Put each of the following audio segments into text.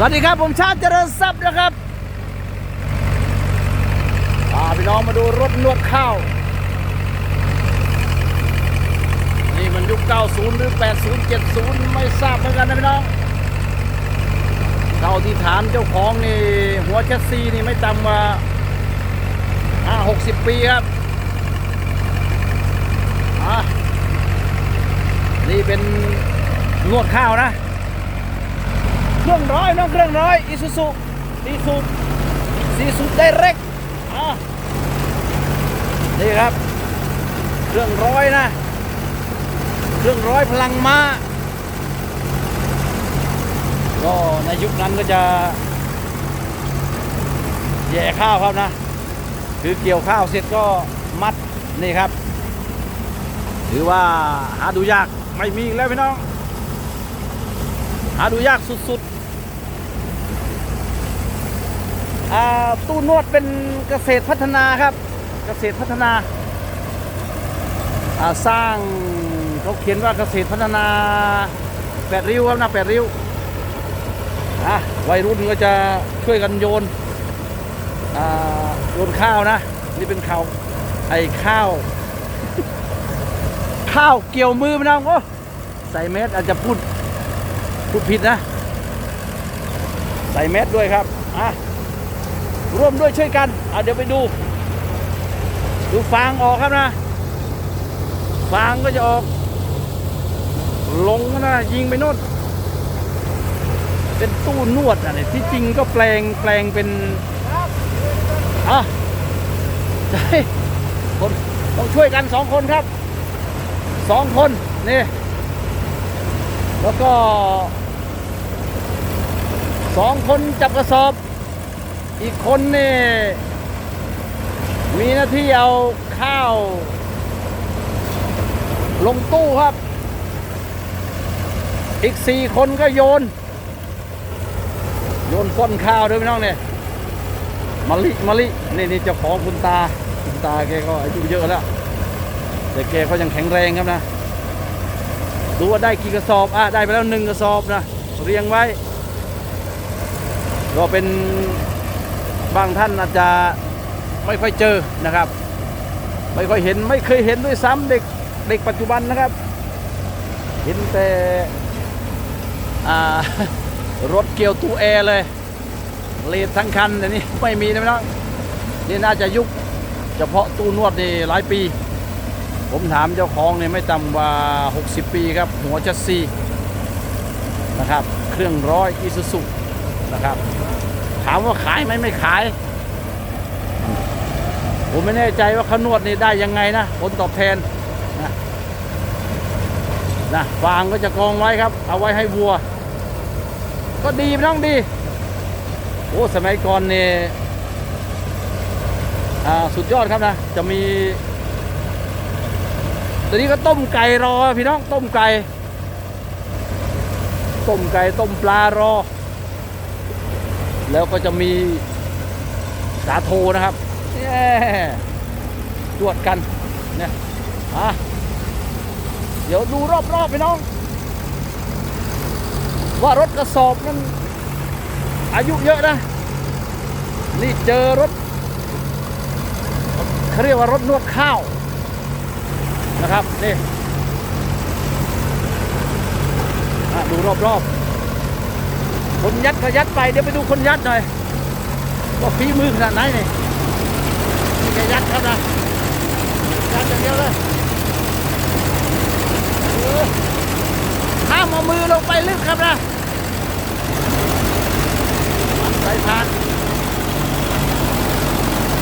สวัสดีครับ ผมชาติเจริญทรัพย์นะครับพาพี่น้องมาดูรถนวดข้าว นี่มันยุค 90 หรือ 80 70 ไม่ทราบเหมือนกันนะพี่น้องเท่าที่ถามเจ้าของนี่ หัวแชสซีนี่ไม่ต่ำกว่า5 60ปีครับอะนี่เป็นนวดข้าวนะ รื่องร้อยน้องเครื่องร้อยอิซูซุซีซูซีซูไดเร็กนี่ครับ เครื่องร้อยนะ เครื่องร้อยพลังม้าก็ในยุคนั้นก็จะแย่ข้าวครับนะ คือเกี่ยวข้าวเสร็จก็มัดนี่ครับ ถือว่าหาดูยากไม่มีแล้วพี่น้อง หาดูยากสุดๆอ่า ตู้นวดเป็นเกษตรพัฒนาครับ เกษตรพัฒนาาสร้างเขาเขียนว่าเกษตรพัฒนาแปดริ้วครับนะแปดริ้ววัยรุ่นก็จะช่วยกันโยนโยนข้าวนะ นี่เป็นข้าวไอ้ข้าว ข้าวเกี่ยวมือพี่น้องโอ้ใส่เม็ดอาจจะพูดพูดผิดนะ ใส่เม็ดด้วยครับอะ ร่วมด้วยช่วยกันอะเดี๋ยวไปดู ดูฟางออกครับนะ ฟางก็จะออก ลงนะยิงไปโน่นเป็นตู้นวดอะเนี่ยที่จริงก็แปลงแปลงเป็นอะใช่คนต้องช่วยกันสองคนครับสองคนนี่แล้วก็สองคนจับกระสอบ อีกคนนี่มีหน้าที่เอาข้าว ลงตู้ครับ อีกสี่คนก็โยน โยนก้อนข้าวด้วยพี่น้องเนี่ยมะลิมะลินี่นี่เจ้าของคุณตา คุณตาแกก็อายุเยอะแล้ว แต่แกก็ยังแข็งแรงครับนะ ดูว่าได้กี่กระสอบอะได้ไปแล้วหนึ่งกระสอบนะ เรียงไว้ ก็เป็น บางท่านอาจจะไม่ค่อยเจอนะครับ ไม่ค่อยเห็นไม่เคยเห็นด้วยซ้ำเด็กเด็กปัจจุบันนะครับ เห็นแต่รถเกี่ยวตู้แอร์เลยเลดทั้งคันแต่นี่ไม่มีนะพี่น้องนี่น่าจะยุคเฉพาะตู้นวดนี่หลายปี ผมถามเจ้าของเนี่ยไม่ต่ำกว่า 60 ปีครับ หัวชัสซีนะครับ เครื่องร้อยอีซูซุนะครับ ถามว่าขายไหมไม่ขาย ผมไม่แน่ใจว่าเขานวดนี่ได้ยังไงนะผลตอบแทนนะนะฟางก็จะกองไว้ครับ เอาไว้ให้วัว ก็ดีไม่ต้องดี โอ้สมัยก่อนเนี่ยอ่าสุดยอดครับนะ จะมีตอนนี้ก็ต้มไก่รอพี่น้องต้มไก่ ต้มไก่ต้มปลารอ แล้วก็จะมีสาโทนะครับแย่ตรวจกันเนี่ยอะเดี๋ยวดูรอบๆพี่น้อง ว่ารถกระสอบนั้นอายุเยอะนะ นี่เจอรถเขาเรียกว่ารถนวดข้าวนะครับ นี่ดูรอบๆ คนยัดก็ยัดไปเดี๋ยวไปดูคนยัดหน่อยว่าฝีมือขนาดไหนนี่นี่แกยัดครับนะยัดอย่างเดียวเลยเออห้ามเอามือลงไปลึกครับนะใส่พาน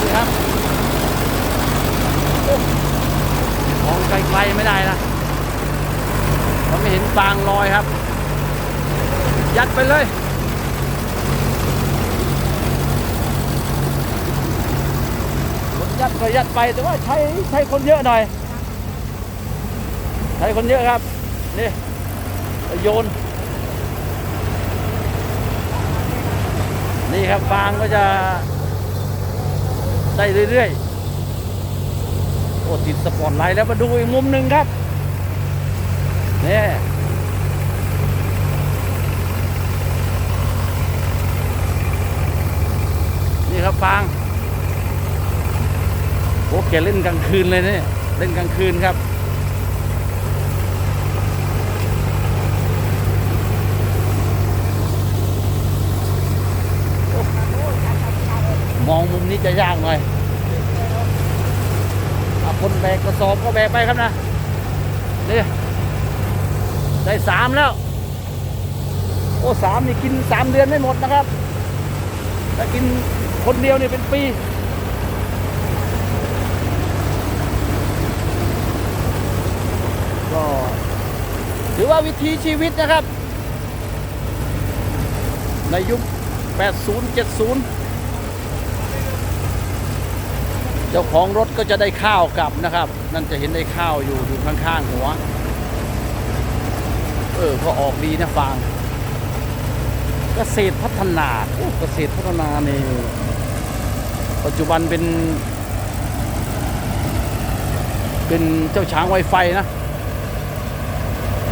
นี่ครับมองไกลๆไม่ได้นะเราไม่เห็นฟางลอยครับ ยัดไปเลยคนยัดก็ยัดไปแต่ว่าใช้ใช้คนเยอะหน่อย ใช้คนเยอะครับ นี่โยน นี่ครับฟางก็จะได้เรื่อยๆ โอ้ติดสปอตไลท์แล้วมาดูอีกมุมหนึ่งครับ นี่ ฟางโอ้แกเล่นกลางคืนเลยเนี่ยเล่นกลางคืนครับมองมุมนี้จะยากหน่อยอะคนแบกกระสอบก็แบกไปครับนะนี่ได้สามแล้ว โอ้สามนี่กินสามเดือนไม่หมดนะครับถ้ากิน คนเดียวเนี่ยเป็นปีก็ถือว่าวิถีชีวิตนะครับ ในยุค 80 70 เจ้าของรถก็จะได้ข้าวกลับนะครับ นั่นจะเห็นได้ข้าวอยู่อยู่ข้างๆหัว เออ ก็ออกดีนะฟางเกษตรพัฒนาโอ้เกษตรพัฒนาเนี่ ปัจจุบันเป็น เป็นเจ้าช้างไวไฟนะ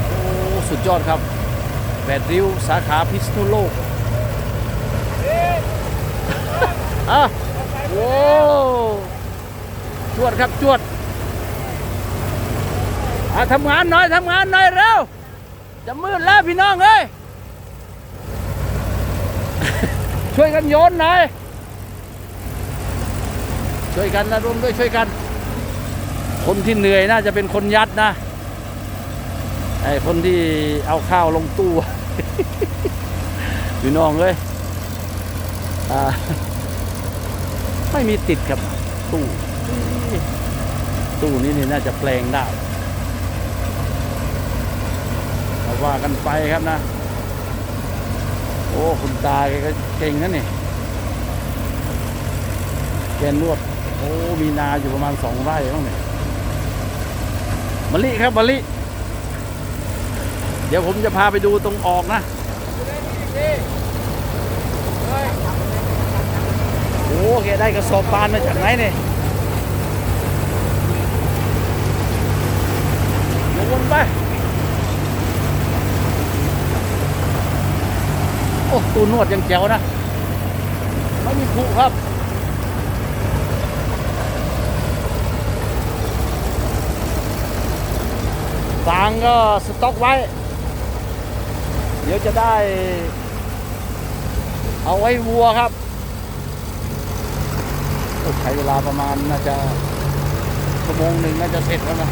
โอ้ สุดยอดครับแปดริ้ว สาขาพิษณุโลกอะโว้จวดครับจวดอะทำงานหน่อยทำงานหน่อยเร็ว จะมืดแล้วพี่น้องเอ้ย ช่วยกันโยนหน่อย ช่วยกันนะร่วมด้วยช่วยกัน คนที่เหนื่อยน่าจะเป็นคนยัดนะไอ้คนที่เอาข้าวลงตู้พี่น้องเอ้ยไม่มีติดครับตู้ตู้นี้นี่น่าจะแปลงได้เอาว่ากันไปครับนะ โอ้ คุณตาแกก็เก่งนะนี่แกนวด มีนาอยู่ประมาณสองไร่บ้างเนี่ยมะลิครับมะลิ เดี๋ยวผมจะพาไปดูตรงออกนะโอ้แกได้กระสอบปานมาจากไหนเนี่ยวนไป โอ้ตูนวดยังแจ๋วนะ ไม่มีผูครับ ฟางก็สต็อกไว้ เดี๋ยวจะได้ เอาไว้วัวครับใช้เวลาประมาณน่าจะชั่วโมงหนึ่งน่าจะเสร็จแล้วนะ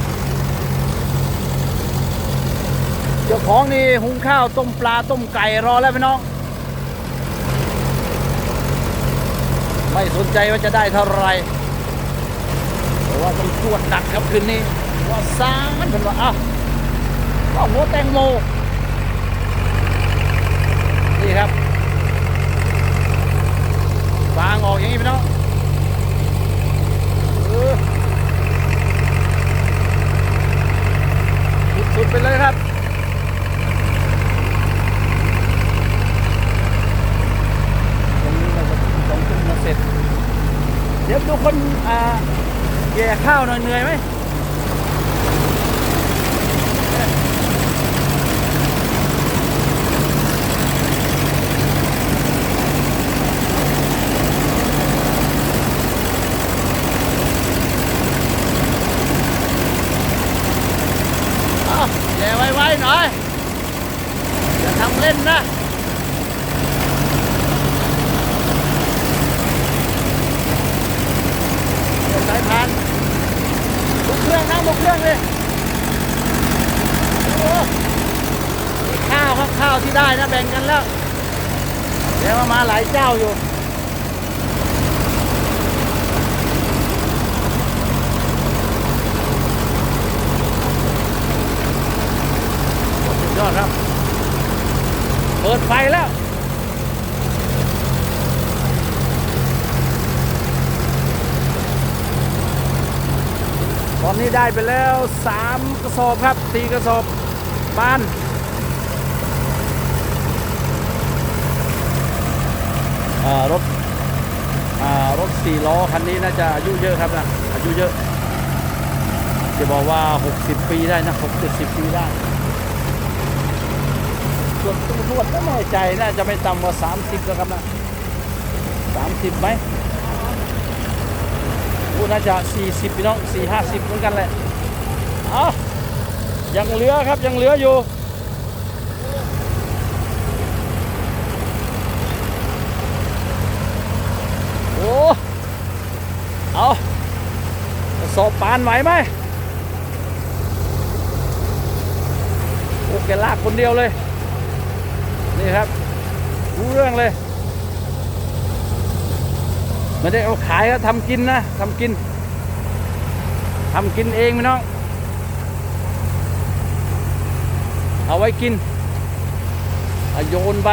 เจ้าของนี่หุงข้าวต้มปลาต้มไก่รอแล้วพี่น้อง ไม่สนใจว่าจะได้เท่าไหรแต่ว่าต้องตรวจหนักครับคืนนี้ว่าซานเป็นว่าอ้าว ก็หัวแตงโมนี่ครับฟางออกอย่างนี้พี่น้องสุดๆไปเลยครับตรงนี้เราจะต้องขึ้นมาเสร็จเดี๋ยวดูคนอ่าแย่ข้าวหน่อยเหนื่อยไหม แย่ไวๆหน่อยอย่าทำเล่นนะเปิดสายพานบุกเครื่องนั่งบุกเครื่องเลยโอ้มีข้าวครับข้าวที่ได้นะแบ่งกันแล้วเดี๋ยวมามาหลายเจ้าอยู่ สุดยอดครับ เปิดไฟแล้ว ตอ นนี้ได้ไปแล้วสามกระสอบครับสี่กระสอบบ้านรถรถสี่ล้อคันนี้น่าจะอายุเยอะครับนะอายุเยอะ จะบอกว่า 60 ปีได้นะ6 70ปีได้ ส่วนตำรวจก็ไม่แน่ใจน่าจะไม่ต่ำกว่า 30แล้วครับนะ30ไหม พูดน่าจะ 40พี่น้อง4 50เหมือนกันแหละเอายังเหลือครับยังเหลืออยู่โอ้เอาสอบปานไหวไหมโอ้แกลากคนเดียวเลย นี่ครับรู้เรื่องเลย ไม่ได้เอาขายก็ทำกินนะทำกินทำกินเองพี่น้อง เอาไว้กินเอาโยนไป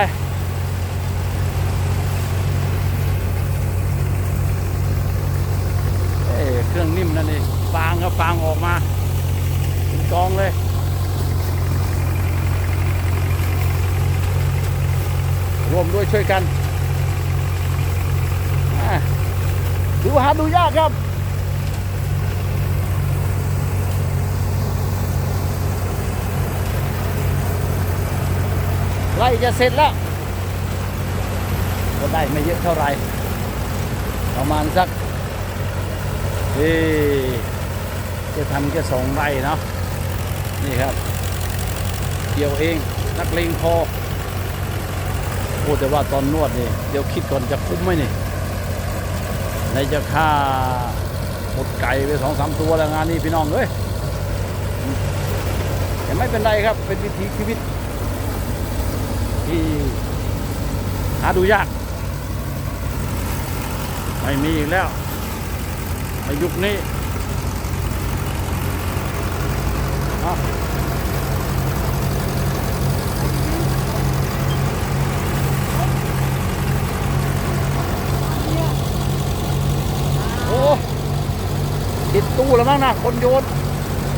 เอ้เครื่องนิ่มนั่นเองฟางก็ฟางออกมาเป็นกองเลยรวมด้วยช่วยกันอะ ดูหาดูยากครับไล่จะเสร็จแล้วก็ได้ไม่เยอะเท่าไหร่ ประมาณสักเฮ้จะทำแค่สองไร่เนาะนี่ครับ เกี่ยวเองนักเลงพอโอ้แต่ว่าตอนนวดนี่ เดี๋ยวคิดก่อนจะคุ้มไหมนี่ ในจะค่าหมดไก่ไปสองสามตัวแล้วงานนี้พี่น้องเอ้ยแต่ไม่เป็นไรครับ เป็นวิถีชีวิต ที่หาดูยาก ไม่มีอีกแล้วในยุคนี้เอาโอ้ติ ดตู้แล้วมั้งนะคนโยน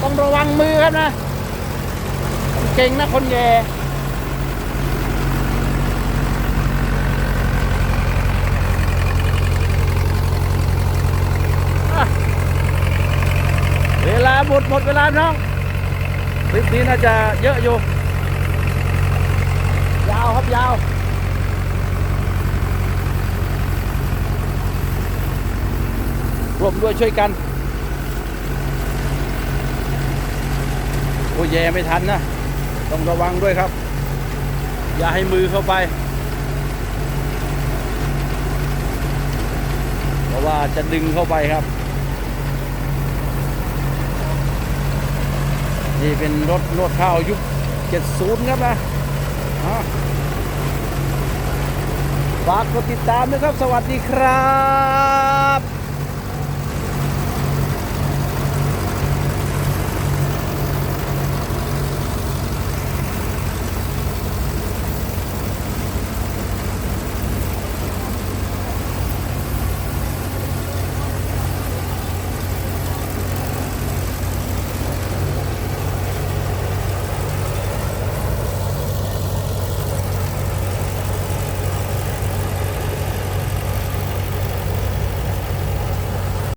ต้องระวังมือครับนะ เก่งนะคนแย่เวลาหมดหมดเวลาน้องคลิปนี้น่าจะเยอะอยู่ ยาวครับยาวร่วมด้วยช่วยกัน โอ้ยแย่ไม่ทันนะ ต้องระวังด้วยครับ อย่าให้มือเข้าไป เพราะว่าจะดึงเข้าไปครับ นี่เป็นรถนวดข้าวยุค70 ครับนะอะฝากกดติดตามนะครับ สวัสดีครับ